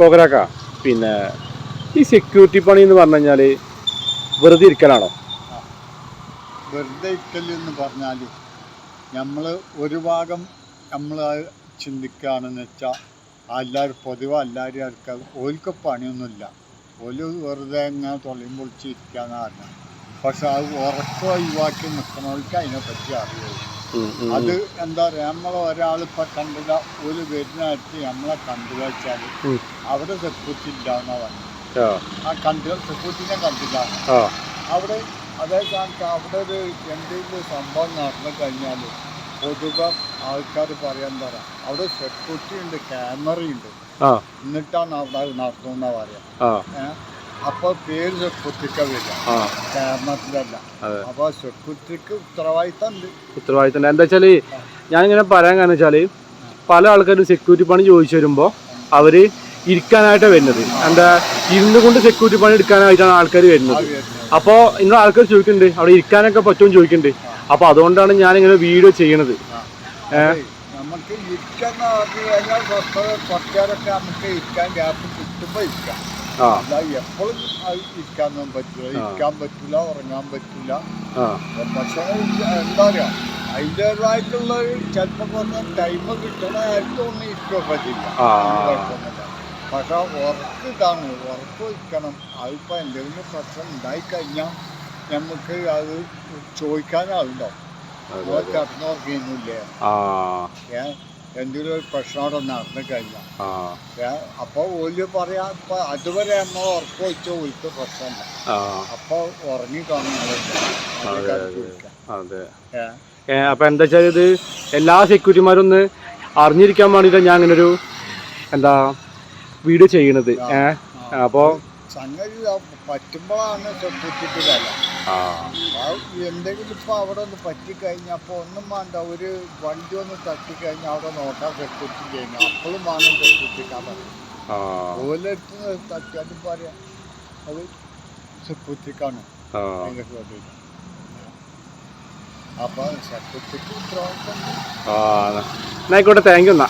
പോകരാക്ക. പിന്നെ ഈ സെക്യൂരിറ്റി പണി എന്ന് പറഞ്ഞു കഴിഞ്ഞാൽ വെറുതെ ഇരിക്കലാണോ? വെറുതെ ഇരിക്കൽ എന്ന് പറഞ്ഞാൽ നമ്മൾ ഒരു ഭാഗം നമ്മൾ ചിന്തിക്കുകയാണെന്ന് വെച്ചാൽ എല്ലാവരും പൊതുവെ എല്ലാവരും ആൾക്കാർ ഓൽക്ക് പണിയൊന്നുമില്ല. ഓൽ വെറുതെ ഇങ്ങനെ തൊള്ളിയും പൊളിച്ച് ഇരിക്കാന്ന് പറഞ്ഞാൽ പക്ഷെ അത് ഉറക്കം ഒഴിവാക്കി നിൽക്കുന്നവർക്ക് അതിനെപ്പറ്റി അറിയുള്ളൂ. അത് എന്താ പറയുക നമ്മൾ ഒരാളിപ്പോൾ കണ്ടില്ല ഒരു വരുന്ന അടുത്ത് നമ്മളെ കണ്ടില്ല വെച്ചാൽ. അവിടെ സെക്യൂരിറ്റി ഇല്ലാന്നാ പറഞ്ഞു ആ കണ്ടില്ല സെക്യൂരിറ്റിനെ കണ്ടില്ല. അവിടെ അതേ സ്ഥാനത്ത് അവിടെ ഒരു എന്തെങ്കിലും സംഭവം നടന്നു കഴിഞ്ഞാൽ പൊതുവെ ആൾക്കാർ പറയാൻ പറയാം അവിടെ സെക്യൂരിറ്റി ഉണ്ട് ക്യാമറ ഉണ്ട് എന്നിട്ടാണ് അവിടെ നടത്തുന്ന പറയാം. ഏഹ് അപ്പോൾ പേര് വരിക ക്യാമറത്തിലല്ല അപ്പോൾ ഉത്തരവാദിത്തം ഉണ്ട് ഉത്തരവാദിത്തം എന്താ വെച്ചാൽ ഞാനിങ്ങനെ പറയാൻ കാരണം വെച്ചാൽ പല ആൾക്കാരും സെക്യൂരിറ്റി പണി ചോദിച്ചു വരുമ്പോ അവർ ഇരിക്കാനായിട്ടാണ് വരുന്നത്. എന്താ ഇരുന്ന് കൊണ്ട് സെക്യൂരിറ്റി പണി എടുക്കാനായിട്ടാണ് ആൾക്കാർ വരുന്നത്. അപ്പോൾ ഇന്ന് ആൾക്കാർ ചോദിക്കുന്നുണ്ട് അവിടെ ഇരിക്കാനൊക്കെ പറ്റുമെന്ന് ചോദിക്കുന്നുണ്ട്. അപ്പോൾ അതുകൊണ്ടാണ് ഞാൻ ഇങ്ങനെ വീഡിയോ ചെയ്യണത്. ഏഹ് നമുക്ക് ഇരിക്കാൻ പറഞ്ഞു കഴിഞ്ഞാൽ കുറച്ച് കുറച്ചേരൊക്കെ നമുക്ക് ഇരിക്കാൻ ഗ്യാപ്പ് കിട്ടുമ്പോൾ ഇരിക്കാം. ആ അല്ല എപ്പോഴും ഇരിക്കാനൊന്നും പറ്റില്ല ഇരിക്കാൻ പറ്റില്ല ഉറങ്ങാൻ പറ്റില്ല പക്ഷേ എന്താ പറയുക അതിന്റെതായിട്ടുള്ള ചിലപ്പോൾ കുറച്ച് ടൈം കിട്ടണമായിട്ട് ഒന്നും ഇരിക്കാൻ പറ്റില്ല. പക്ഷെ ഉറക്ക് ഇതാണ്. ഉറപ്പ് വയ്ക്കണം അതിപ്പോൾ എന്തെങ്കിലും പ്രശ്നം ഉണ്ടായിക്കഴിഞ്ഞാൽ നമുക്ക് അത് ചോദിക്കാനാളുണ്ടാവും. കിടന്നുറങ്ങിയൊന്നുമില്ലേ? ഏ? എന്തെങ്കിലും ഒരു പ്രശ്നം അവിടെ നടന്നു കഴിഞ്ഞാൽ. അപ്പോൾ ഓൽ പറയാ ഇപ്പൊ അതുവരെ നമ്മൾ ഉറപ്പ് വെച്ച ഓൽക്ക് പ്രശ്നമില്ല. ആ. അപ്പോൾ ഉറങ്ങി ഏ, അപ്പൊ എന്താ വെച്ചാൽ ഇത് എല്ലാ സെക്യൂരിറ്റിമാരും ഒന്ന് അറിഞ്ഞിരിക്കാൻ വേണ്ടിയിട്ടാണ് ഞാൻ അങ്ങനെ ഒരു എന്താ വീഡിയോ ചെയ്യണത്. ഏഹ് അപ്പോൾ സംഗതി പറ്റുമ്പോഴാണ് ആ എന്തെങ്കിലും ഇപ്പോൾ അവിടെ ഒന്ന് പറ്റിക്കഴിഞ്ഞാൽ അപ്പോൾ ഒന്നും വേണ്ട ഒരു വണ്ടി ഒന്ന് തട്ടിക്കഴിഞ്ഞാൽ അവിടെ നോക്കാൻ സെക്യൂരിറ്റി കഴിഞ്ഞാൽ അപ്പോഴും വേണം സെക്യൂരിറ്റിക്കാൻ പറയും. ഓലെടുത്ത് തട്ടിയാലും പറയാം. അത് ശ്രദ്ധയില്ല. അപ്പോൾ സെക്യൂരിറ്റിക്ക് ഉത്തരവാദിത്തം ആയിക്കോട്ടെ താങ്ക് യു എന്നാ